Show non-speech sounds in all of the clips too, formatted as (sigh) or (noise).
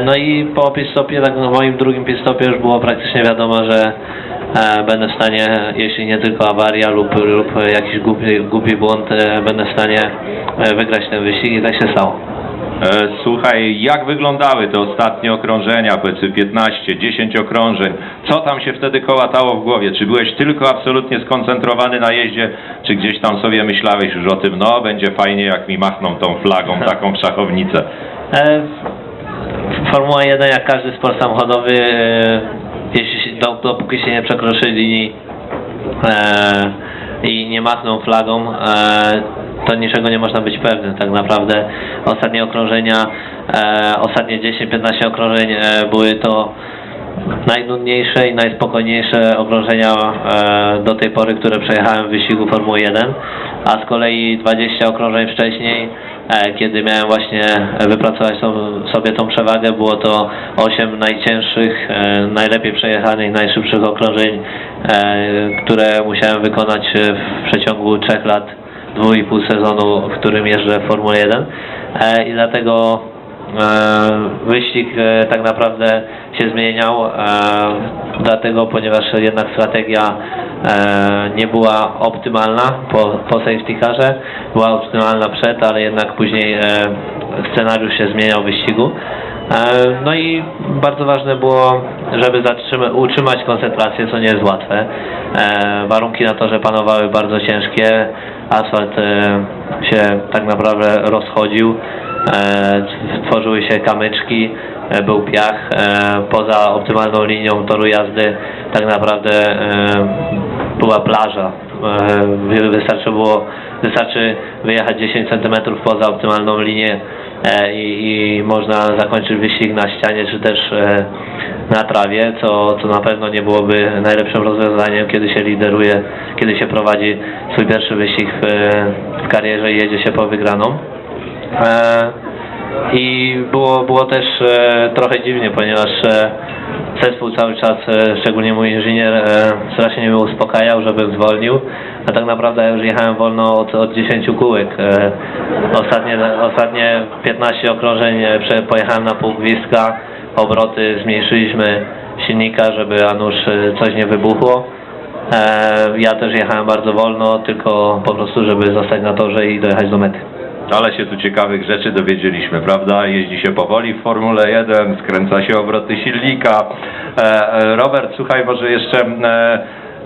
No i po pit-stopie, tak na moim drugim pit-stopie już było praktycznie wiadomo, że e, będę w stanie, jeśli nie tylko awaria lub, lub jakiś głupi, głupi błąd, e, będę w stanie e, wygrać ten wyścig i tak się stało. E, Słuchaj, jak wyglądały te ostatnie okrążenia, powiedzmy 15, 10 okrążeń? Co tam się wtedy kołatało w głowie? Czy byłeś tylko absolutnie skoncentrowany na jeździe, czy gdzieś tam sobie myślałeś już o tym, no będzie fajnie jak mi machną tą flagą, (laughs) taką szachownicę? E, Formuła 1, jak każdy sport samochodowy, e, jeśli się, do, dopóki się nie przekroczy linii e, i nie machną flagą, e, to niczego nie można być pewnym tak naprawdę. Ostatnie okrążenia, e, ostatnie 10-15 okrążeń e, były to najnudniejsze i najspokojniejsze okrążenia e, do tej pory, które przejechałem w wyścigu Formuły 1, a z kolei 20 okrążeń wcześniej, kiedy miałem właśnie wypracować sobie tą przewagę, było to 8 najcięższych, e, najlepiej przejechanych, najszybszych okrążeń, e, które musiałem wykonać e, w przeciągu 3 lat, 2,5 sezonu, w którym jeżdżę w Formule 1 e, i dlatego E, wyścig e, tak naprawdę się zmieniał, e, dlatego ponieważ jednak strategia e, nie była optymalna po, po safety carze, była optymalna przed, ale jednak później e, scenariusz się zmieniał w wyścigu. E, No i bardzo ważne było, żeby zatrzyma- utrzymać koncentrację, co nie jest łatwe. E, Warunki na torze panowały bardzo ciężkie, asfalt e, się tak naprawdę rozchodził, e, tworzyły się kamyczki, e, był piach. E, Poza optymalną linią toru jazdy tak naprawdę e, była plaża. E, Wystarczy było, wystarczy wyjechać 10 cm poza optymalną linię e, i, i można zakończyć wyścig na ścianie czy też e, na trawie, co, co na pewno nie byłoby najlepszym rozwiązaniem, kiedy się lideruje, kiedy się prowadzi swój pierwszy wyścig w, w karierze i jedzie się po wygraną. I było, było też trochę dziwnie, ponieważ zespół cały czas, e, szczególnie mój inżynier, e, strasznie mnie uspokajał, żebym zwolnił, a tak naprawdę już jechałem wolno od, od 10 kółek. E, ostatnie, ostatnie 15 okrążeń pojechałem na pół gwizdka, obroty zmniejszyliśmy silnika, żeby a nuż e, coś nie wybuchło. Ja też jechałem bardzo wolno, tylko po prostu, żeby zostać na torze i dojechać do mety. Ale się tu ciekawych rzeczy dowiedzieliśmy, prawda? Jeździ się powoli w Formule 1, skręca się obroty silnika. E, e, Robert, słuchaj, może jeszcze e,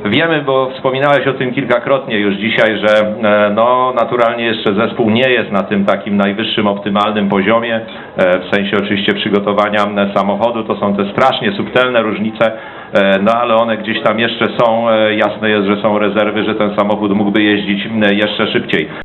wiemy, bo wspominałeś o tym kilkakrotnie już dzisiaj, że no naturalnie jeszcze zespół nie jest na tym takim najwyższym, optymalnym poziomie, w sensie oczywiście przygotowania samochodu. To są te strasznie subtelne różnice, no ale one gdzieś tam jeszcze są. Jasne jest, że są rezerwy, że ten samochód mógłby jeździć jeszcze szybciej.